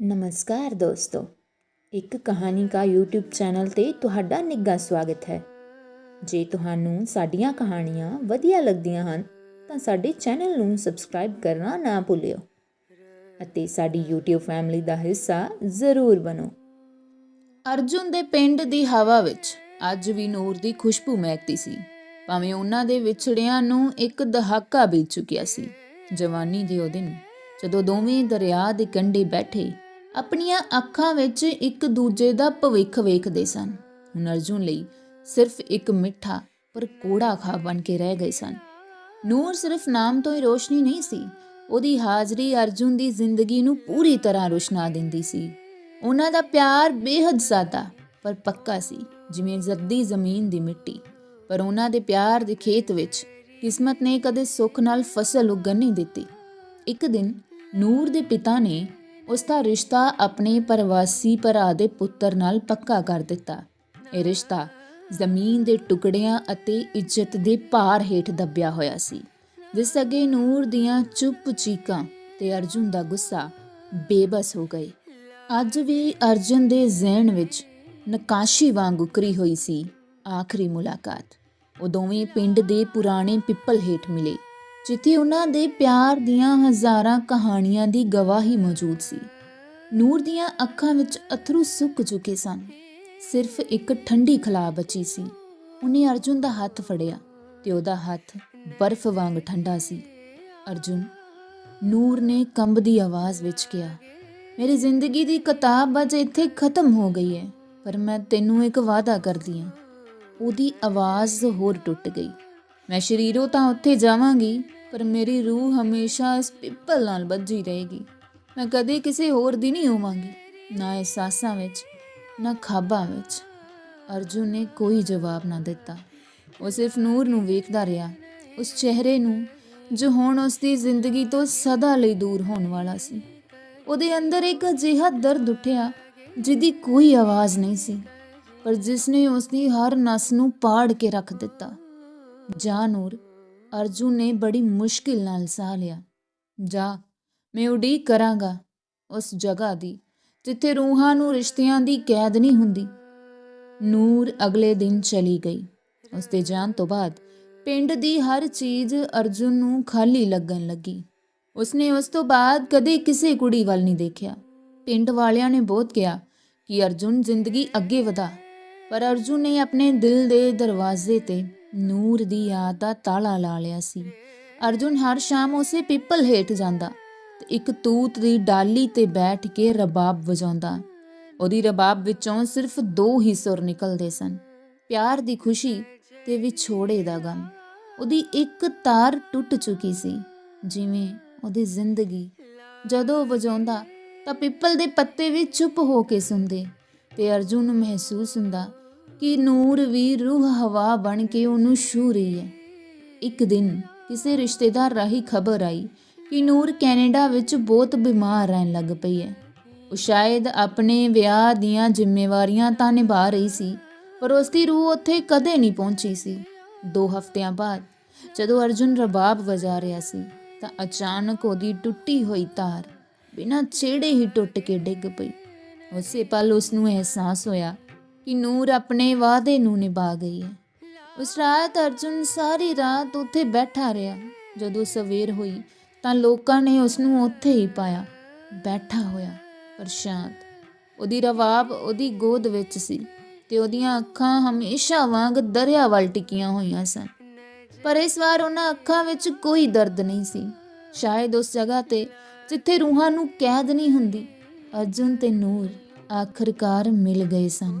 ਨਮਸਕਾਰ ਦੋਸਤੋ। ਇੱਕ ਕਹਾਣੀ ਕਾ YouTube ਚੈਨਲ ਤੇ ਤੁਹਾਡਾ ਨਿੱਘਾ ਸਵਾਗਤ ਹੈ। ਜੇ ਤੁਹਾਨੂੰ ਸਾਡੀਆਂ ਕਹਾਣੀਆਂ ਵਧੀਆ ਲੱਗਦੀਆਂ ਹਨ, ਤਾਂ ਸਾਡੇ ਚੈਨਲ ਨੂੰ ਸਬਸਕ੍ਰਾਈਬ ਕਰਨਾ ਨਾ ਭੁੱਲਿਓ ਅਤੇ ਸਾਡੀ YouTube ਫੈਮਿਲੀ ਦਾ ਹਿੱਸਾ ਜ਼ਰੂਰ ਬਣੋ। ਅਰਜੁਨ ਦੇ ਪਿੰਡ ਦੀ ਹਵਾ ਵਿੱਚ ਅੱਜ ਵੀ ਨੂਰ ਦੀ ਖੁਸ਼ਬੂ ਮਹਿਕਦੀ ਸੀ। ਭਾਵੇਂ ਉਹਨਾਂ ਦੇ ਵਿਛੜਿਆਂ ਨੂੰ ਇੱਕ ਦਹਾਕਾ ਬੀਤ ਚੁੱਕਿਆ ਸੀ। ਜਵਾਨੀ ਦੇ ਉਹ ਦਿਨ ਜਦੋਂ ਦੋਵੇਂ ਦਰਿਆ ਦੇ ਕੰਢੇ ਬੈਠੇ ਆਪਣੀਆਂ ਅੱਖਾਂ ਵਿੱਚ ਇੱਕ ਦੂਜੇ ਦਾ ਭਵਿੱਖ ਵੇਖਦੇ ਸਨ। ਹੁਣ ਅਰਜੁਨ ਲਈ ਸਿਰਫ ਇੱਕ ਮਿੱਠਾ ਪਰ ਕੋੜਾ ਖਾ ਬਣ ਕੇ ਰਹਿ ਗਏ ਸਨ। ਨੂਰ ਸਿਰਫ ਨਾਮ ਤੋਂ ਹੀ ਰੋਸ਼ਨੀ ਨਹੀਂ ਸੀ। ਉਹਦੀ ਹਾਜ਼ਰੀ ਅਰਜੁਨ ਦੀ ਜ਼ਿੰਦਗੀ ਨੂੰ ਪੂਰੀ ਤਰ੍ਹਾਂ ਰੁਸ਼ਨਾ ਦਿੰਦੀ ਸੀ। ਉਹਨਾਂ ਦਾ ਪਿਆਰ ਬੇਹੱਦ ਸਾਦਾ ਪਰ ਪੱਕਾ ਸੀ, ਜਿਵੇਂ ਜ਼ਰਦੀ ਜ਼ਮੀਨ ਦੀ ਮਿੱਟੀ। ਪਰ ਉਹਨਾਂ ਦੇ ਪਿਆਰ ਦੇ ਖੇਤ ਵਿੱਚ ਕਿਸਮਤ ਨੇ ਕਦੇ ਸੁੱਖ ਨਾਲ ਫਸਲ ਉੱਗਣ ਨਹੀਂ ਦਿੱਤੀ। ਇੱਕ ਦਿਨ ਨੂਰ ਦੇ ਪਿਤਾ ਨੇ ਉਸ ਦਾ ਰਿਸ਼ਤਾ ਆਪਣੇ ਪ੍ਰਵਾਸੀ ਭਰਾ ਦੇ ਪੁੱਤਰ ਨਾਲ ਪੱਕਾ ਕਰ ਦਿੱਤਾ। ਇਹ ਰਿਸ਼ਤਾ ਜ਼ਮੀਨ ਦੇ ਟੁਕੜਿਆਂ ਅਤੇ ਇੱਜ਼ਤ ਦੇ ਭਾਰ ਹੇਠ ਦੱਬਿਆ ਹੋਇਆ ਸੀ। ਜਿਸ ਅੱਗੇ ਨੂਰ ਦੀਆਂ ਚੁੱਪ ਚੀਕਾਂ ਤੇ ਅਰਜੁਨ ਦਾ ਗੁੱਸਾ ਬੇਬਸ ਹੋ ਗਏ। ਅੱਜ ਵੀ ਅਰਜੁਨ ਦੇ ਜ਼ਿਹਨ ਵਿੱਚ ਨਕਾਸ਼ੀ ਵਾਂਗ ਉਕਰੀ ਹੋਈ ਸੀ ਆਖਰੀ ਮੁਲਾਕਾਤ। ਉਹ ਦੋਵੇਂ ਪਿੰਡ ਦੇ ਪੁਰਾਣੇ ਪਿੱਪਲ ਹੇਠ ਮਿਲੇ। ਜਿੱਥੇ ਉਹਨਾਂ ਦੇ ਪਿਆਰ ਦੀਆਂ ਹਜ਼ਾਰਾਂ ਕਹਾਣੀਆਂ ਦੀ ਗਵਾਹੀ ਮੌਜੂਦ ਸੀ। ਨੂਰ ਦੀਆਂ ਅੱਖਾਂ ਵਿੱਚ ਅਥਰੂ ਸੁੱਕ ਚੁੱਕੇ ਸਨ। ਸਿਰਫ ਇੱਕ ਠੰਡੀ ਖਲਾ ਬਚੀ ਸੀ। ਉਹਨੇ ਅਰਜੁਨ ਦਾ ਹੱਥ ਫੜਿਆ ਤੇ ਉਹਦਾ ਹੱਥ ਬਰਫ਼ ਵਾਂਗ ਠੰਡਾ ਸੀ। ਅਰਜੁਨ, ਨੂਰ ਨੇ ਕੰਬਦੀ ਆਵਾਜ਼ ਵਿੱਚ ਕਿਹਾ, ਮੇਰੀ ਜ਼ਿੰਦਗੀ ਦੀ ਕਿਤਾਬ ਅੱਜ ਇੱਥੇ ਖਤਮ ਹੋ ਗਈ ਹੈ, ਪਰ ਮੈਂ ਤੈਨੂੰ ਇੱਕ ਵਾਅਦਾ ਕਰਦੀ ਹਾਂ। ਉਹਦੀ ਆਵਾਜ਼ ਹੋਰ ਟੁੱਟ ਗਈ। ਮੈਂ ਸ਼ਰੀਰੋਂ ਤਾਂ ਉੱਥੇ ਜਾਵਾਂਗੀ, ਪਰ ਮੇਰੀ ਰੂਹ ਹਮੇਸ਼ਾ ਇਸ ਪਿੱਪਲ ਨਾਲ ਬੱਝੀ ਰਹੇਗੀ। ਮੈਂ ਕਦੇ ਕਿਸੇ ਹੋਰ ਦੀ ਨਹੀਂ ਹੋਵਾਂਗੀ, ਨਾ ਅਹਿਸਾਸਾਂ ਵਿੱਚ, ਨਾ ਖਾਬਾਂ ਵਿੱਚ। ਅਰਜੁਨ ਨੇ ਕੋਈ ਜਵਾਬ ਨਾ ਦਿੱਤਾ। ਉਹ ਸਿਰਫ ਨੂਰ ਨੂੰ ਵੇਖਦਾ ਰਿਹਾ, ਉਸ ਚਿਹਰੇ ਨੂੰ, ਜੋ ਹੁਣ ਉਸ ਦੀ ਜ਼ਿੰਦਗੀ ਤੋਂ ਸਦਾ ਲਈ ਦੂਰ ਹੋਣ ਵਾਲਾ ਸੀ। ਉਹਦੇ ਅੰਦਰ ਇੱਕ ਅਜਿਹਾ ਦਰਦ ਉੱਠਿਆ, ਜਿਹਦੀ ਕੋਈ ਆਵਾਜ਼ ਨਹੀਂ ਸੀ, ਪਰ ਜਿਸ ਨੇ ਉਸ ਦੀ ਹਰ ਨਸ ਨੂੰ ਪਾੜ ਕੇ ਰੱਖ ਦਿੱਤਾ। ਜਾ ਨੂਰ, ਅਰਜੁਨ ਨੇ ਬੜੀ ਮੁਸ਼ਕਿਲ ਨਾਲ ਸਾਹ ਲਿਆ। ਜਾ, ਮੈਂ ਉਡੀਕ ਕਰਾਂਗਾ ਉਸ ਜਗ੍ਹਾ ਦੀ, ਜਿੱਥੇ ਰੂਹਾਂ ਨੂੰ ਰਿਸ਼ਤਿਆਂ ਦੀ ਕੈਦ ਨਹੀਂ ਹੁੰਦੀ। ਨੂਰ ਅਗਲੇ ਦਿਨ ਚਲੀ ਗਈ। ਉਸ ਦੇ ਜਾਣ ਤੋਂ ਬਾਅਦ ਪਿੰਡ ਦੀ ਹਰ ਚੀਜ਼ ਅਰਜੁਨ ਨੂੰ ਖਾਲੀ ਲੱਗਣ ਲੱਗੀ। ਉਸਨੇ ਉਸ ਤੋਂ ਬਾਅਦ ਕਦੇ ਕਿਸੇ ਕੁੜੀ ਵੱਲ ਨਹੀਂ ਦੇਖਿਆ। ਪਿੰਡ ਵਾਲਿਆਂ ਨੇ ਬਹੁਤ ਕਿਹਾ ਕਿ ਅਰਜੁਨ ਜ਼ਿੰਦਗੀ ਅੱਗੇ ਵਧਾ, ਪਰ ਅਰਜੁਨ ਨੇ ਆਪਣੇ ਦਿਲ ਦੇ ਦਰਵਾਜ਼ੇ ਤੇ ਨੂਰ ਦੀ ਯਾਦ ਦਾ ਤਾਲਾ ਲਾ ਲਿਆ ਸੀ। ਅਰਜੁਨ ਹਰ ਸ਼ਾਮ ਉਸੇ ਪਿੱਪਲ ਹੇਠ ਜਾਂਦਾ ਤੇ ਇੱਕ ਤੂਤ ਦੀ ਡਾਲੀ ਤੇ ਬੈਠ ਕੇ ਰਬਾਬ ਵਜਾਉਂਦਾ। ਉਹਦੀ ਰਬਾਬ ਵਿੱਚੋਂ ਸਿਰਫ ਦੋ ਹੀ ਸੁਰ ਨਿਕਲਦੇ ਸਨ, ਪਿਆਰ ਦੀ ਖੁਸ਼ੀ ਤੇ ਵਿਛੋੜੇ ਦਾ ਗਮ। ਉਹਦੀ ਇੱਕ ਤਾਰ ਟੁੱਟ ਚੁੱਕੀ ਸੀ, ਜਿਵੇਂ ਉਹਦੀ ਜ਼ਿੰਦਗੀ। ਜਦੋਂ ਵਜਾਉਂਦਾ ਤਾਂ ਪਿੱਪਲ ਦੇ ਪੱਤੇ ਵੀ ਚੁੱਪ ਹੋ ਕੇ ਸੁਣਦੇ ਤੇ ਅਰਜੁਨ ਨੂੰ ਮਹਿਸੂਸ ਹੁੰਦਾ ਕਿ ਨੂਰ ਵੀ ਰੂਹ ਹਵਾ ਬਣ ਕੇ ਉਹਨੂੰ ਛੂ ਰਹੀ ਹੈ। ਇੱਕ ਦਿਨ ਕਿਸੇ ਰਿਸ਼ਤੇਦਾਰ ਰਾਹੀਂ ਖਬਰ ਆਈ ਕਿ ਨੂਰ ਕੈਨੇਡਾ ਵਿੱਚ ਬਹੁਤ ਬਿਮਾਰ ਰਹਿਣ ਲੱਗ ਪਈ ਹੈ। ਉਹ ਸ਼ਾਇਦ ਆਪਣੇ ਵਿਆਹ ਦੀਆਂ ਜ਼ਿੰਮੇਵਾਰੀਆਂ ਤਾਂ ਨਿਭਾ ਰਹੀ ਸੀ, ਪਰ ਉਸ ਦੀ ਰੂਹ ਉੱਥੇ ਕਦੇ ਨਹੀਂ ਪਹੁੰਚੀ ਸੀ। ਦੋ ਹਫ਼ਤਿਆਂ ਬਾਅਦ ਜਦੋਂ ਅਰਜੁਨ ਰਬਾਬ ਵਜਾ ਰਿਹਾ ਸੀ, ਤਾਂ ਅਚਾਨਕ ਉਹਦੀ ਟੁੱਟੀ ਹੋਈ ਤਾਰ ਬਿਨਾਂ ਛੇੜੇ ਹੀ ਟੁੱਟ ਕੇ ਡਿੱਗ ਪਈ। ਉਸੇ ਪਲ ਉਸ ਨੂੰ ਅਹਿਸਾਸ ਹੋਇਆ ਕਿ ਨੂਰ ਆਪਣੇ ਵਾਅਦੇ ਨੂੰ ਨਿਭਾ ਗਈ ਹੈ। ਉਸ ਰਾਤ ਅਰਜੁਨ ਸਾਰੀ ਰਾਤ ਉੱਥੇ ਬੈਠਾ ਰਿਹਾ। ਜਦੋਂ ਸਵੇਰ ਹੋਈ ਤਾਂ ਲੋਕਾਂ ਨੇ ਉਸ ਨੂੰ ਉੱਥੇ ਹੀ ਪਾਇਆ। ਬੈਠਾ ਹੋਇਆ ਪਰ ਸ਼ਾਂਤ ਉਹਦੀ ਰਵਾਬ ਉਹਦੀ ਗੋਦ ਵਿੱਚ ਸੀ ਤੇ ਉਹਦੀਆਂ ਅੱਖਾਂ ਹਮੇਸ਼ਾ ਵਾਂਗ ਦਰਿਆ ਵੱਲ ਟਿਕੀਆਂ ਹੋਈਆਂ ਸਨ। ਪਰ ਇਸ ਵਾਰ ਉਹਨਾਂ ਅੱਖਾਂ ਵਿੱਚ ਕੋਈ ਦਰਦ ਨਹੀਂ ਸੀ। ਸ਼ਾਇਦ ਉਸ ਜਗ੍ਹਾ ਤੇ ਜਿੱਥੇ ਰੂਹਾਂ ਨੂੰ ਕੈਦ ਨਹੀਂ ਹੁੰਦੀ, ਅਰਜੁਨ ਤੇ ਨੂਰ ਆਖਰਕਾਰ ਮਿਲ ਗਏ ਸਨ।